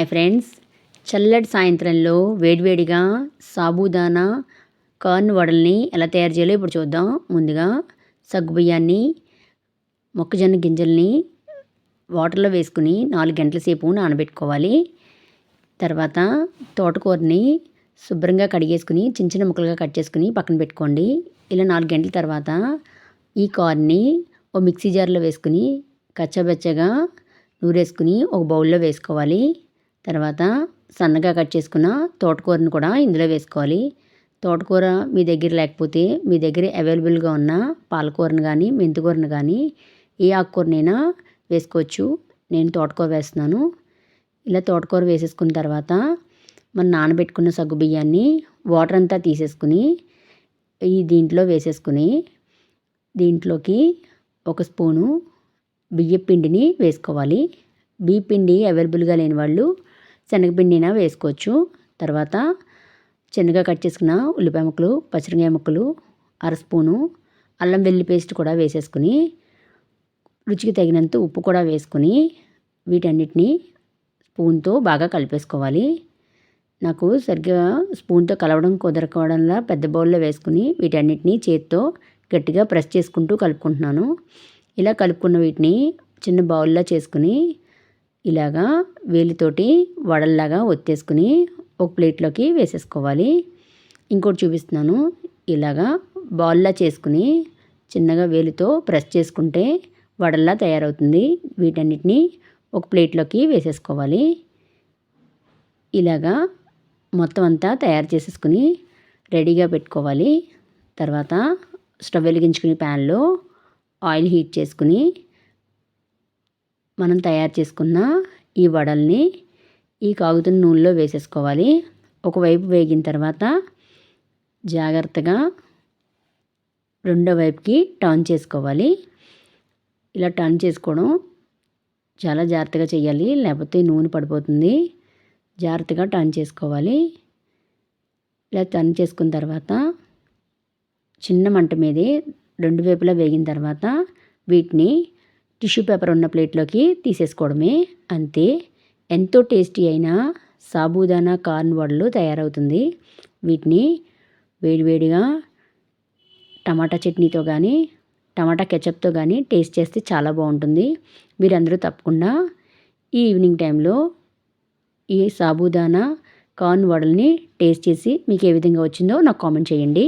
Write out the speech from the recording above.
Hi friends చల్లటి సాయంత్రంలో వేడివేడిగా sabudana corn వడల్ని ఎలా తయారు చేయాలో ఇప్పుడు చూద్దాం. ముందుగా సగ్గుబియ్యాన్ని మొక్కజొన్న గింజల్ని వాటర్లో వేసుకుని నాలుగు గంటల సేపు నానబెట్టుకోవాలి. తర్వాత తోటకూరని శుభ్రంగా కడిగేసుకుని చిన్న చిన్న ముక్కలుగా కట్ చేసుకుని పక్కన పెట్టుకోండి. ఇలా నాలుగు గంటల తర్వాత ఈ కార్న్ని ఓ మిక్సీ జార్లో వేసుకుని కచ్చబెచ్చగా నూరేసుకుని ఒక బౌల్లో వేసుకోవాలి. తర్వాత సన్నగా కట్ చేసుకున్న తోటకూరను కూడా ఇందులో వేసుకోవాలి. తోటకూర మీ దగ్గర లేకపోతే మీ దగ్గర అవైలబుల్గా ఉన్న పాలకూరను కానీ మెంతికూరను కానీ ఏ ఆకుకూరనైనా వేసుకోవచ్చు. నేను తోటకూర వేస్తున్నాను. ఇలా తోటకూర వేసేసుకున్న తర్వాత మనం నానబెట్టుకున్న సగ్గు బియ్యాన్ని వాటర్ అంతా తీసేసుకుని ఈ దీంట్లో వేసేసుకుని దీంట్లోకి ఒక స్పూను బియ్య పిండిని వేసుకోవాలి. బియ్య పిండి అవైలబుల్గా లేని వాళ్ళు శనగపిండినా వేసుకోవచ్చు. తర్వాత చిన్నగా కట్ చేసుకున్న ఉల్లిపాయ ముక్కలు పచ్చిమిరకాయ ముక్కలు అర స్పూను అల్లం వెల్లి పేస్ట్ కూడా వేసేసుకుని రుచికి తగినంత ఉప్పు కూడా వేసుకుని వీటన్నిటిని స్పూన్తో బాగా కలిపేసుకోవాలి. నాకు సరిగ్గా స్పూన్తో కలవడం కుదరకోవడంలా పెద్ద బౌల్లో వేసుకుని వీటన్నిటిని చేత్తో గట్టిగా ప్రెస్ చేసుకుంటూ కలుపుకుంటున్నాను. ఇలా కలుపుకున్న వీటిని చిన్న బౌల్లో చేసుకుని ఇలాగా వేలితోటి వడల్లాగా ఒత్తేసుకుని ఒక ప్లేట్లోకి వేసేసుకోవాలి. ఇంకోటి చూపిస్తున్నాను. ఇలాగా బాల్లా చేసుకుని చిన్నగా వేలితో ప్రెస్ చేసుకుంటే వడల్లా తయారవుతుంది. వీటన్నిటిని ఒక ప్లేట్లోకి వేసేసుకోవాలి. ఇలాగా మొత్తం అంతా తయారు చేసేసుకుని రెడీగా పెట్టుకోవాలి. తర్వాత స్టవ్ వెలిగించుకుని ప్యాన్లో ఆయిల్ హీట్ చేసుకుని మనం తయారు చేసుకున్న ఈ వడల్ని ఈ కాగుతున్న నూనెలో వేసేసుకోవాలి. ఒకవైపు వేగిన తర్వాత జాగ్రత్తగా రెండో వైపుకి టర్న్ చేసుకోవాలి. ఇలా టర్న్ చేసుకోవడం చాలా జాగ్రత్తగా చేయాలి. లేకపోతే నూనె పడిపోతుంది. జాగ్రత్తగా టర్న్ చేసుకోవాలి. ఇలా టర్న్ చేసుకున్న తర్వాత చిన్న మంట మీదే రెండు వైపులా వేగిన తర్వాత వీటిని టిష్యూ పేపర్ ఉన్న ప్లేట్లోకి తీసేసుకోవడమే. అంతే. ఎంతో టేస్టీ అయిన సాబుదానా కార్న్ వడలు తయారవుతుంది. వీటిని వేడివేడిగా టమాటా చట్నీతో కానీ టమాటా కెచప్తో కానీ టేస్ట్ చేస్తే చాలా బాగుంటుంది. మీరందరూ తప్పకుండా ఈ ఈవినింగ్ టైంలో ఈ సాబుదానా కార్న్ వడల్ని టేస్ట్ చేసి మీకు ఏ విధంగా వచ్చిందో నాకు కామెంట్ చేయండి.